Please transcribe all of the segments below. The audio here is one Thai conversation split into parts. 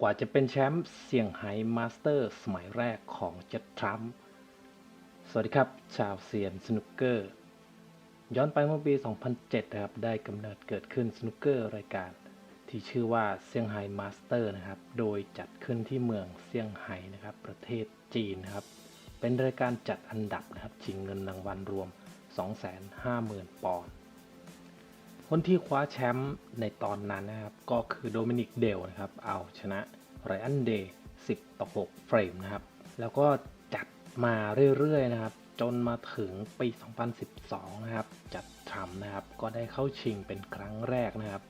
กว่าจะเป็นแชมป์เซี่ยงไฮ้มาสเตอร์สมัยแรกของเจ็ดทรัมป์สวัสดีครับ ชาวเซียนสนุกเกอร์ ย้อนไปเมื่อปี 2007 นะครับ ได้กำเนิดเกิดขึ้นสนุกเกอร์รายการ ที่ชื่อว่าเซี่ยงไฮ้มาสเตอร์นะครับ โดยจัดขึ้นที่เมืองเซี่ยงไฮ้นะครับ ประเทศจีนนะครับ เป็นรายการจัดอันดับนะครับชิงเงินรางวัลรวม 250,000 ปอนด์ คนที่คว้าแชมป์ในตอนนั้นนะครับ ก็คือโดมินิกเดลนะครับ เอาชนะไรอันเดย์10 ต่อ 6 เฟรมนะครับ แล้วก็จัดมาเรื่อยๆนะครับ จนมาถึงปี 2012 นะครับ จัดทำนะครับ ก็ได้เข้าชิงเป็นครั้งแรกนะครับ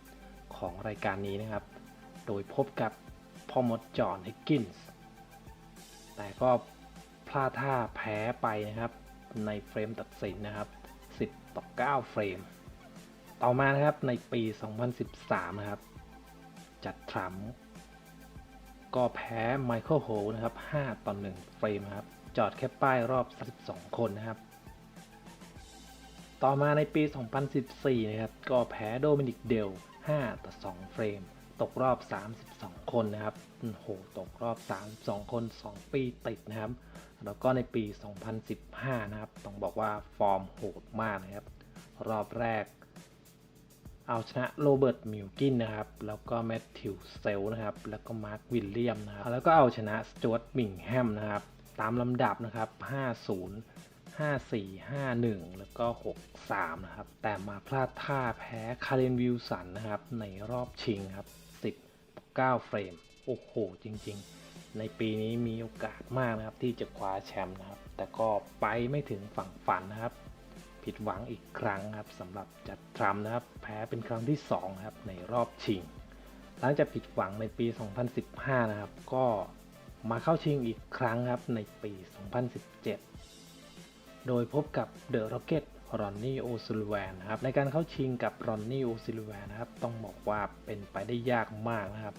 ของรายการนี้นะครับ โดยพบกับพ่อมดจอห์นฮิกกินส์แต่ก็พลาดท่าแพ้ไปนะครับ ในเฟรมตัดสินนะครับ 10 ต่อ 9 เฟรม ต่อมานะครับในปี 2013 นะครับ จัดทรัมป์ก็แพ้ไมเคิลโฮนะครับ 5 ต่อ 1 เฟรมครับ จอดแค่ป้ายรอบ 32 คนนะครับ ต่อมาในปี 2014 นะครับ ก็แพ้โดมินิกเดล 5 ต่อ 2 เฟรม ตกรอบ 32 คนนะครับโอ้โหตกรอบ 32 คน 2 ปีติดนะครับ แล้วก็ในปี 2015 นะครับ ต้องบอกว่าฟอร์มโหดมากนะครับ รอบแรก เอาชนะโรเบิร์ตมิลกินนะครับ แล้วก็แมทธิวเซลนะครับ แล้วก็มาร์ควิลเลียมนะครับ แล้วก็เอาชนะสจวตบิงแฮมนะครับ ตามลำดับนะครับ 50 54 51 แล้วก็ 63 นะครับ แต่มาพลาดท่าแพ้คารินวิลสันนะครับ ในรอบชิงครับ 19 เฟรม โอ้โห จริง ๆ ในปีนี้มีโอกาสมากนะครับ ที่จะคว้าแชมป์นะครับ แต่ก็ไปไม่ถึงฝั่งฝันนะครับ ผิดหวังอีกครั้งครับสำหรับจัดทรัมป์นะครับ แพ้เป็นครั้งที่2ครับในรอบชิง หลังจากผิดหวังในปี 2015 นะครับ ก็มาเข้าชิงอีกครั้งครับในปี 2017 โดยพบกับเดอะร็อกเก็ตรอนนี่โอซิลแวนนะครับในการเข้าชิงกับรอนนี่โอซิลแวนนะครับ ต้องบอกว่าเป็นไปได้ยากมากนะครับ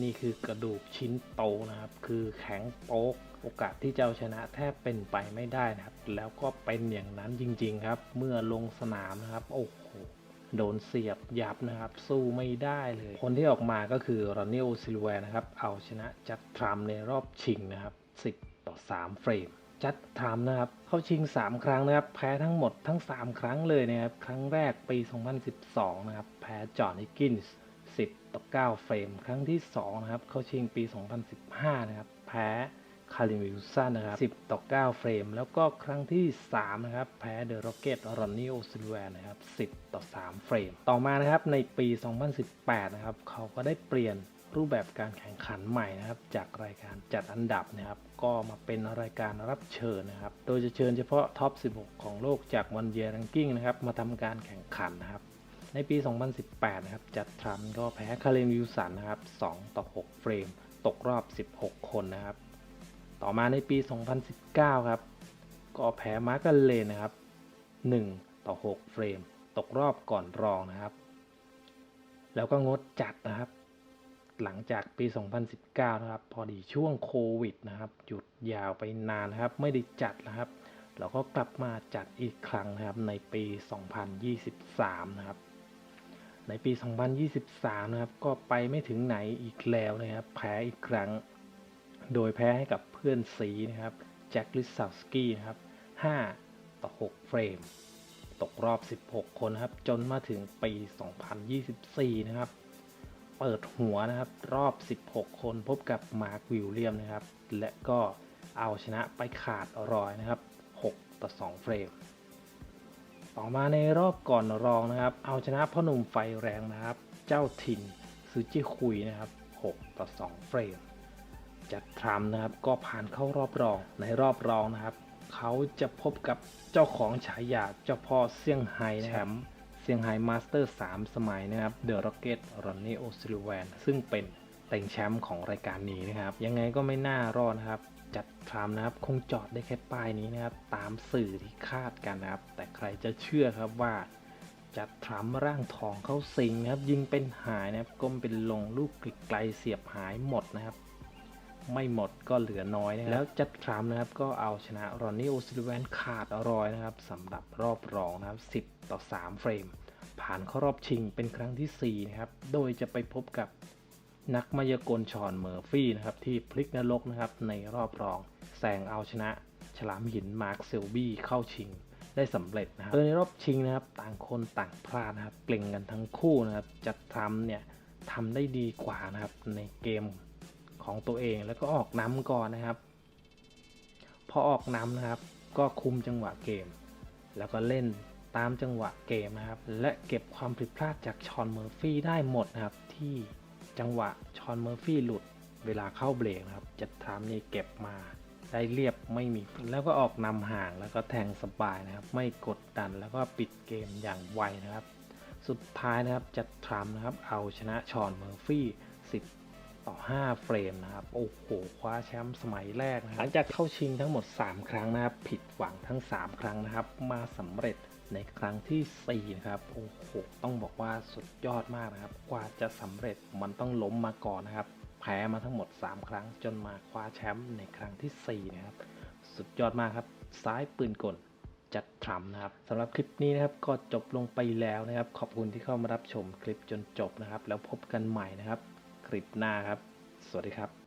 นี่คือกระดูกชิ้นโตนะครับ คือแข็งโป๊ก โอกาสที่จะเอาชนะแทบเป็นไปไม่ได้นะครับ แล้วก็เป็นอย่างนั้นจริง ๆ ครับ เมื่อลงสนามนะครับ โอ้โห โดนเสียบยับนะครับ สู้ไม่ได้เลย คนที่ออกมาก็คือรอนนิโอซิลแวร์นะครับ เอาชนะจัดทรัมในรอบชิงนะครับ 10 ต่อ 3 เฟรมจัดทรัมนะครับ เข้าชิง 3 ครั้งนะครับ แพ้ทั้งหมดทั้ง 3 ครั้งเลยนะครับ ครั้งแรกปี 2012 นะครับ แพ้จอห์นฮิกกินส์ 10 ต่อ 9 เฟรม ครั้งที่ 2 นะครับ เข้าชิงปี 2015 นะครับ แพ้คาริวิลสันนะครับ10 ต่อ 9 เฟรม แล้วก็ครั้งที่ 3 นะครับ แพ้เดอะร็อกเก็ตรอนนี่โอซิลแวนนะครับ 10 ต่อ 3 เฟรม ต่อมานะครับ ในปี 2018 นะครับ เขาก็ได้เปลี่ยนรูปแบบการแข่งขันใหม่นะครับ จากรายการจัดอันดับนะครับ ก็มาเป็นรายการรับเชิญนะครับ โดยจะเชิญเฉพาะท็อป 16 ของโลกจากวันเยียรังกิ้งนะครับ มาทำการแข่งขันนะครับ ในปี 2018 นะครับ จัดทรัมป์ก็แพ้คาเรนวิลสันนะครับ 2 ต่อ 6 เฟรม ตกรอบ 16 คนนะครับ ต่อมาในปี 2019 ครับ ก็แพ้มาร์กเลนนะครับ 1 ต่อ 6 เฟรม ตกรอบก่อนรองนะครับ แล้วก็งดจัดนะครับ หลังจากปี 2019 นะครับ พอดีช่วงโควิดนะครับ หยุดยาวไปนานนะครับ ไม่ได้จัดนะครับแล้วก็กลับมาจัดอีกครั้งนะครับในปี 2023 นะครับ ในปี 2023 นะครับ ก็ไปไม่ถึงไหนอีกแล้วนะครับ แพ้อีกครั้ง โดยแพ้ให้กับเพื่อนสีนะครับ แจ็คลิซาวสกี้นะครับ 5 ต่อ 6 เฟรม ตกรอบ 16 คนนะครับ จนมาถึงปี 2024 นะครับ เปิดหัวนะครับ รอบ 16 คนพบกับมาร์ควิลเลียมนะครับ และก็เอาชนะไปขาดรอยนะครับ 6 ต่อ 2 เฟรม ต่อมาในรอบก่อนรองนะครับ เอาชนะพ่อหนุ่มไฟแรงนะครับ เจ้าถิ่นซูจิคุยนะครับ 6 ต่อ 2 เฟรม จัดทรัมนะครับก็ผ่านเข้ารอบรองในรอบรองนะครับ เขาจะพบกับเจ้าของฉายาเจ้าพ่อเซี่ยงไฮ้แชมป์เซี่ยงไฮ้มาสเตอร์ 3 สมัยนะครับเดอะร็อกเก็ตรอนนี่โอซิลแวนซึ่งเป็น เต็งแชมป์ของรายการนี้นะครับ ยังไงก็ไม่น่ารอดนะครับ จัดทรัมนะครับ คงจอดได้แค่ป้ายนี้นะครับ ตามสื่อที่คาดกันนะครับ แต่ใครจะเชื่อครับว่า จัดทรัมร่างทองเข้าสิงนะครับ ยิงเป็นหายนะครับก้มเป็นลงลูกไกลๆเสียบหายหมดนะครับไม่หมดก็เหลือน้อยนะครับแล้วจัดทรัมนะครับก็เอาชนะรอนนี่โอซิลแวนขาดอรอยนะครับสำหรับรอบรองนะครับ 10 ต่อ 3 เฟรม ผ่านเข้ารอบชิงเป็นครั้งทีสี่4 นะครับ โดยจะไปพบกับ นักมายากลชอนเมอร์ฟี่นะครับที่พลิกนรกนะครับในรอบรองแซงเอาชนะ ฉลามหินมาร์คเซลบี้เข้าชิงได้สำเร็จนะครับโดยในรอบชิงนะครับต่างคนต่างพลาดนะครับเกรงกันทั้งคู่นะครับจัดทำเนี่ยทำได้ดีกว่านะครับในเกมของตัวเองแล้วก็ออกน้ำก่อนนะครับ พอออกน้ำนะครับ ก็คุมจังหวะเกม แล้วก็เล่นตามจังหวะเกมนะครับ และเก็บความผิดพลาดจากชอนเมอร์ฟี่ได้หมดนะครับที่ จังหวะชอนเมอร์ฟี่หลุดเวลาเข้าเบรกนะครับจะทำนี่เก็บมาได้เรียบไม่มีแล้วก็ออกนำห่างแล้วก็แทงสบายนะครับ ไม่กดดันแล้วก็ปิดเกมอย่างไวนะครับ สุดท้ายนะครับจะทรัมนะครับ เอาชนะชอนเมอร์ฟี่ 10 ต่อ 5 เฟรมนะครับ โอ้โหคว้าแชมป์สมัยแรกนะหลังจากเข้าชิงทั้งหมด 3 ครั้งนะครับ ผิดหวังทั้ง 3 ครั้งนะครับ มาสำเร็จ ในครั้งที่ 4 นะครับ โอ้โห ต้องบอกว่าสุดยอดมากนะครับ กว่าจะสำเร็จมันต้องล้มมาก่อนนะครับ แพ้มาทั้งหมด 3 ครั้งจนมาคว้าแชมป์ในครั้งทีสี่4 นะครับ สุดยอดมากครับ ซ้ายปืนกลจัดทรัมป์นะครับสำหรับคลิปนี้นะครับก็จบลงไปแล้วนะครับ ขอบคุณที่เข้ามารับชมคลิปจนจบนะครับ แล้วพบกันใหม่นะครับ คลิปหน้าครับ สวัสดีครับ